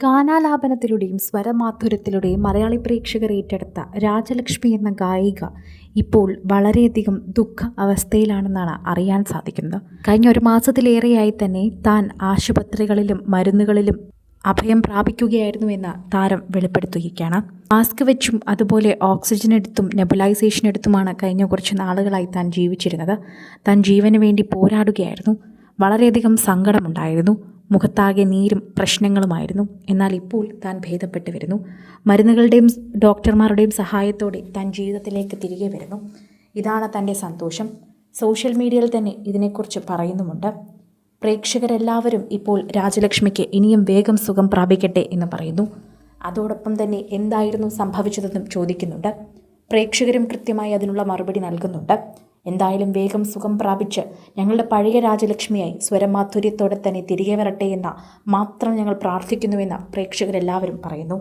ഗാനാലാപനത്തിലൂടെയും സ്വരമാധുര്യത്തിലൂടെയും മലയാളി പ്രേക്ഷകർ ഏറ്റെടുത്ത രാജലക്ഷ്മി എന്ന ഗായിക ഇപ്പോൾ വളരെയധികം ദുഃഖ അവസ്ഥയിലാണെന്നാണ് അറിയാൻ സാധിക്കുന്നത്. കഴിഞ്ഞ ഒരു മാസത്തിലേറെയായി തന്നെ താൻ ആശുപത്രികളിലും മരുന്നുകളിലും അഭയം പ്രാപിക്കുകയായിരുന്നു എന്ന് താരം വെളിപ്പെടുത്തുകയാണ്. മാസ്ക് വെച്ചും അതുപോലെ ഓക്സിജൻ എടുത്തും നെബുലൈസേഷൻ എടുത്തുമാണ് കഴിഞ്ഞ കുറച്ച് നാളുകളായി താൻ ജീവിച്ചിരുന്നത്. താൻ ജീവന് വേണ്ടി പോരാടുകയായിരുന്നു. വളരെയധികം സങ്കടമുണ്ടായിരുന്നു. മുഖത്താകെ നീരും പ്രശ്നങ്ങളുമായിരുന്നു. എന്നാൽ ഇപ്പോൾ താൻ ഭേദപ്പെട്ടു വരുന്നു. മരുന്നുകളുടെയും ഡോക്ടർമാരുടെയും സഹായത്തോടെ താൻ ജീവിതത്തിലേക്ക് തിരികെ വരുന്നു. ഇതാണ് തന്റെ സന്തോഷം. സോഷ്യൽ മീഡിയയിൽ തന്നെ ഇതിനെക്കുറിച്ച് പറയുന്നുമുണ്ട്. പ്രേക്ഷകരെല്ലാവരും ഇപ്പോൾ രാജലക്ഷ്മിക്ക് ഇനിയും വേഗം സുഖം പ്രാപിക്കട്ടെ എന്ന് പറയുന്നു. അതോടൊപ്പം തന്നെ എന്തായിരുന്നു സംഭവിച്ചതെന്നും ചോദിക്കുന്നുണ്ട്. പ്രേക്ഷകരും കൃത്യമായി അതിനുള്ള മറുപടി നൽകുന്നുണ്ട്. എന്തായാലും വേഗം സുഖം പ്രാപിച്ച് ഞങ്ങളുടെ പഴയ രാജലക്ഷ്മിയായി സ്വരമാധുര്യത്തോടെ തന്നെ തിരികെ വരട്ടെ എന്ന മാത്രം ഞങ്ങൾ പ്രാർത്ഥിക്കുന്നുവെന്ന് പ്രേക്ഷകരെല്ലാവരും പറയുന്നു.